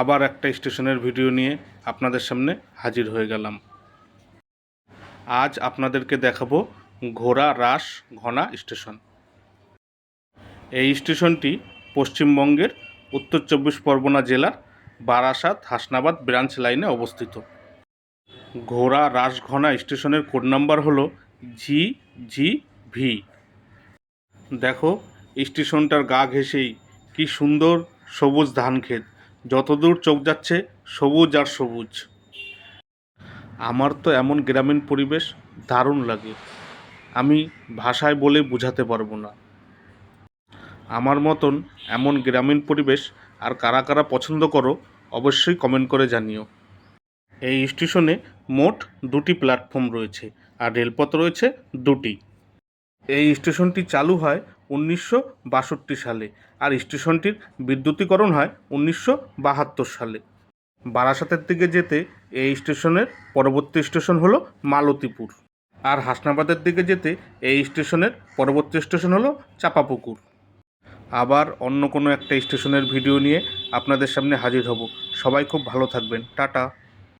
আবার একটা স্টেশনের ভিডিও নিয়ে আপনাদের সামনে হাজির হয়ে গেলাম। আজ আপনাদেরকে দেখাবো ঘোড়া রাস ঘনা স্টেশন। এই স্টেশনটি পশ্চিমবঙ্গের উত্তর চব্বিশ পরগনা জেলার বারাসাত হাসনাবাদ ব্রাঞ্চ লাইনে অবস্থিত। ঘোড়া রাসঘনা স্টেশনের কোড নাম্বার হলো জি জি ভি। দেখো স্টেশনটার গা ঘেঁষেই কি সুন্দর সবুজ ধান ক্ষেত যতদূর চোখ যাচ্ছে, সবুজ আর সবুজ। আমার তো এমন গ্রামীণ পরিবেশ দারুণ লাগে। আমি ভাষায় বলে বোঝাতে পারব না। আমার মতন এমন গ্রামীণ পরিবেশ আর কারা কারা পছন্দ করো, অবশ্যই কমেন্ট করে জানিও। এই স্টেশনে মোট দুটি প্ল্যাটফর্ম রয়েছে আর রেলপথ রয়েছে দুটি। এই স্টেশনটি চালু হয় উনিশশো বাষট্টি সালে আর স্টেশনটির বিদ্যুতীকরণ হয় উনিশশো বাহাত্তর সালে। বারাসাতের দিকে যেতে এই স্টেশনের পরবর্তী স্টেশন হলো মালতীপুর আর হাসনাবাদের দিকে যেতে এই স্টেশনের পরবর্তী স্টেশন হলো চাপাপুকুর। আবার অন্য কোনো একটা স্টেশনের ভিডিও নিয়ে আপনাদের সামনে হাজির হব। সবাই খুব ভালো থাকবেন। টাটা।